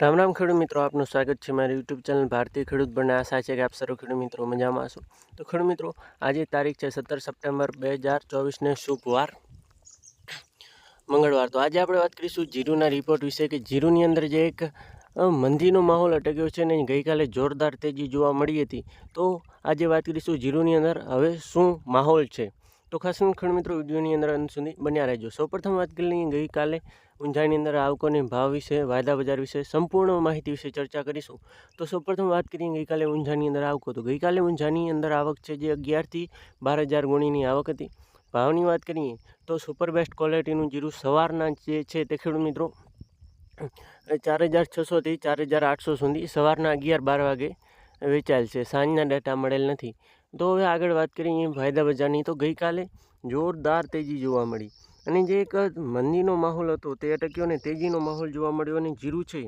રામ રામ ખેડૂત મિત્રો, આપનું સ્વાગત છે મારી યુટ્યુબ ચેનલ ભારતીય ખેડૂત બને. આશા છે કે આપ સર્વ ખેડૂત મિત્રો મજામાં હશો. તો ખેડૂત મિત્રો, આજે તારીખ છે સત્તર સપ્ટેમ્બર બે હજાર ચોવીસને શુભ વાર મંગળવાર. તો આજે આપણે વાત કરીશું જીરુના રિપોર્ટ વિશે કે જીરુની અંદર જે એક મંદીનો માહોલ અટક્યો છે ને ગઈકાલે જોરદાર તેજી જોવા મળી હતી. તો આજે વાત કરીશું જીરુની અંદર હવે શું માહોલ છે? તો ખાસ કરીને મિત્રો વિડીયોની અંદર અંત સુધી બન્યા રહેજો. સૌપ્રથમ વાત કરી ગઈકાલે ઊંઝાની અંદર આવકોની ભાવ વિશે, વાયદા બજાર વિશે, સંપૂર્ણ માહિતી વિશે ચર્ચા કરીશું. તો સૌપ્રથમ વાત કરીએ ગઈકાલે ઊંઝાની અંદર આવકો. તો ગઈકાલે ઊંઝાની અંદર આવક છે જે અગિયારથી બાર હજાર ગુણીની આવક હતી. ભાવની વાત કરીએ તો સુપર બેસ્ટ ક્વોલિટીનું જીરું સવારના જે છે તે ખેડૂત મિત્રો ચાર હજાર છસોથી ચાર હજાર આઠસો સુધી સવારના અગિયાર બાર વાગે વેચાયેલ છે. સાંજના ડેટા મળેલ નથી. તો હવે આગળ વાત કરીએ વાયદા બજારની તો ગઈકાલે જોરદાર તેજી જોવા મળી. અને જે એક મંદીનો માહોલ હતો તે અટક્યો ને તેજીનો માહોલ જોવા મળ્યો અને જીરું છે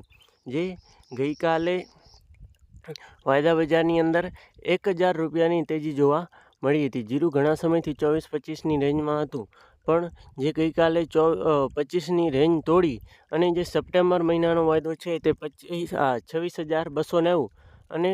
જે ગઈકાલે વાયદા બજારની અંદર એક હજાર રૂપિયાની તેજી જોવા મળી હતી. જીરું ઘણા સમયથી ચોવીસ પચીસની રેન્જમાં હતું, પણ જે ગઈકાલે ચો પચીસની રેન્જ તોડી અને જે સપ્ટેમ્બર મહિનાનો વાયદો છે તે પચીસ છવ્વીસ હજાર બસો નેવું અને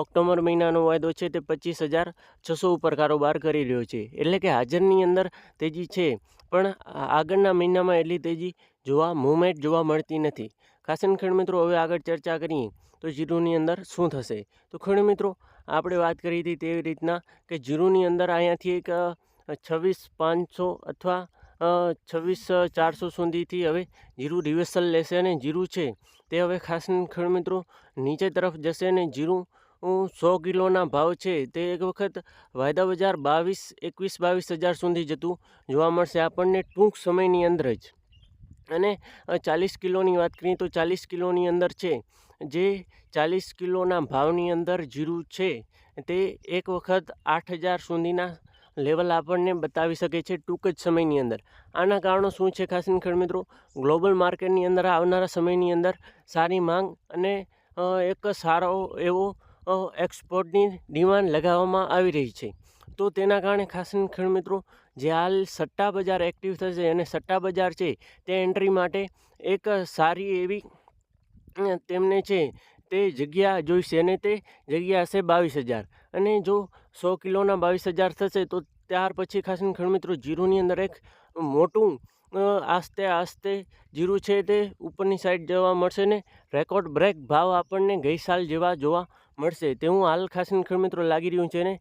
ઓક્ટોબર મહિનાનો વાયદો છે તે પચીસ હજાર છસો ઉપર કારોબાર કરી રહ્યો છે. એટલે કે હાજરની અંદર તેજી છે. પણ આગળના મહિનામાં એટલી તેજી જોવા, મુવમેન્ટ જોવા મળતી નથી. ખાસન કરીને મિત્રો, હવે આગળ ચર્ચા કરીએ તો જીરુની અંદર શું થશે? તો ખેડૂત મિત્રો, આપણે વાત કરી હતી તેવી રીતના કે જીરુની અંદર અહીંયાથી એક છવ્વીસ પાંચસો અથવા છવ્વીસ ચારસો સુધીથી હવે જીરું રિવર્સલ લેશે અને જીરું છે તે હવે ખાસ કરીને મિત્રો નીચે તરફ જશે અને જીરું સો કિલોના ભાવ છે તે એક વખત વાયદા બજાર બાવીસ, એકવીસ, બાવીસ હજાર સુધી જતું જોવા મળશે. આપણને ટૂંક સમયની અંદર જ. અને ચાલીસ કિલોની વાત કરીએ તો ચાલીસ કિલોની અંદર છે. જે ચાલીસ કિલોના ભાવની અંદર જીરું છે તે એક વખત આઠ હજાર સુધીના લેવલ આપણને બતાવી શકે છે ટૂંક જ સમયની અંદર. આના કારણો શું છે ખાસ ખેડ મિત્રો? ગ્લોબલ માર્કેટની અંદર આવનારા સમયની અંદર સારી માંગ અને એક સારો એવો એક્સપોર્ટની ડિમાન્ડ લગાવવામાં આવી રહી છે. તો તેના કારણે ખાસ ખેડૂત મિત્રો, જે હાલ સટ્ટા બજાર એક્ટિવ થશે અને સટ્ટા બજાર છે, તે એન્ટ્રી માટે એક સારી એવી તેમને છે, તે જગ્યા જોઈશે અને તે જગ્યા હશે બાવીસ હજાર. અને જો સો કિલોના બાવીસ હજાર થશે, તો ત્યાર પછી ખાસ ખેડૂત મિત્રો, જીરુની અંદર એક મોટું આસ્તે આસ્તે જીરું છે તે ઉપરની સાઈડ જવા મળશે ને રેકોર્ડ બ્રેક ભાવ આપણને ગઈ સાલ જેવા જોવા મળશે. તેવું હાલ ખાસ કરીને મિત્રો લાગી રહ્યું છે ને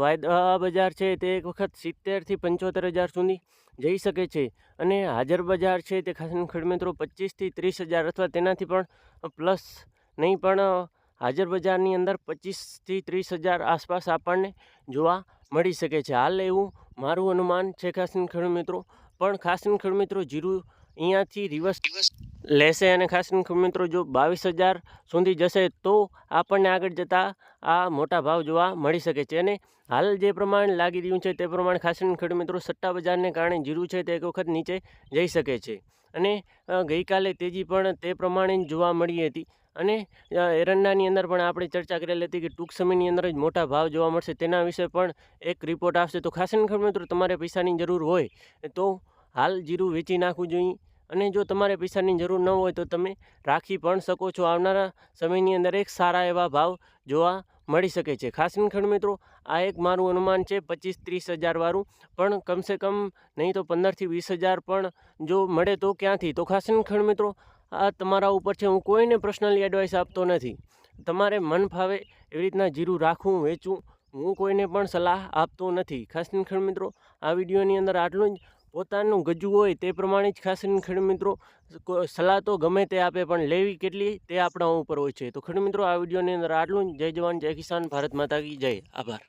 વાયદા બજાર છે તે એક વખત સિત્તેરથી પંચોતેર હજાર સુધી જઈ શકે છે અને હાજર બજાર છે તે ખાસ ખેડ મિત્રો પચીસથી ત્રીસ હજાર અથવા તેનાથી પણ પ્લસ નહીં, પણ હાજર બજારની અંદર પચીસથી ત્રીસ હજાર આસપાસ આપણને જોવા મળી શકે છે. હાલ એવું મારું અનુમાન છે ખાસ ખેડ મિત્રો પણ ખાસ કરીને મિત્રો, જીરું અહીંયાથી રિવર્સ લેશે અને ખાસ કરીને મિત્રો, જો બાવીસ હજાર સુધી જશે, તો આપણને આગળ જતાં આ મોટા ભાવ જોવા મળી શકે છે. અને હાલ જે પ્રમાણે લાગી રહ્યું છે, તે પ્રમાણે ખાસ કરીને મિત્રો સટ્ટા બજારને કારણે જીરું છે, તે એક વખત નીચે જઈ શકે છે. અને ગઈકાલે તેજી પણ તે પ્રમાણે જોવા મળી હતી. અને એરંડાની અંદર પણ આપણે ચર્ચા કરેલી હતી કે ટૂંક સમયની અંદર જ મોટા ભાવ જોવા મળશે. તેના વિશે પણ એક રિપોર્ટ આવશે. તો ખાસ ખબર મિત્રો, તમારે પૈસાની જરૂર હોય, તો હાલ જીરું વેચી નાખવું જોઈએ. અને જો તમારે પૈસાની જરૂર ન હોય, તો તમે રાખી પણ શકો છો. આવનારા સમયની અંદર એક સારા એવા ભાવ જોવા મળી શકે છે. ખાસ ખંડ મિત્રો, આ એક મારું અનુમાન છે, પચીસ ત્રીસ હજારવાળું પણ કમસે કમ નહીં તો પંદરથી વીસ હજાર પણ જો મળે તો ક્યાંથી? તો ખાસ ખંડ મિત્રો આ તમારા ઉપર છે, હું કોઈને પર્સનલી એડવાઇસ આપતો નથી. તમારે મન ફાવે એવી રીતના જીરું રાખવું, વેચવું, હું કોઈને પણ સલાહ આપતો નથી. ખાસ કરીને ખેડૂત મિત્રો, આ વિડીયોની અંદર આટલું જ. પોતાનું ગજુ હોય તે પ્રમાણે જ ખાસ કરીને ખેડૂત મિત્રો સલાહ તો ગમે તે આપે, પણ લેવી કેટલી તે આપણા ઉપર હોય છે. તો ખેડૂત મિત્રો, આ વિડીયોની અંદર આટલું જય જવાન, જય કિસાન, ભારત માતા કી જય. આભાર.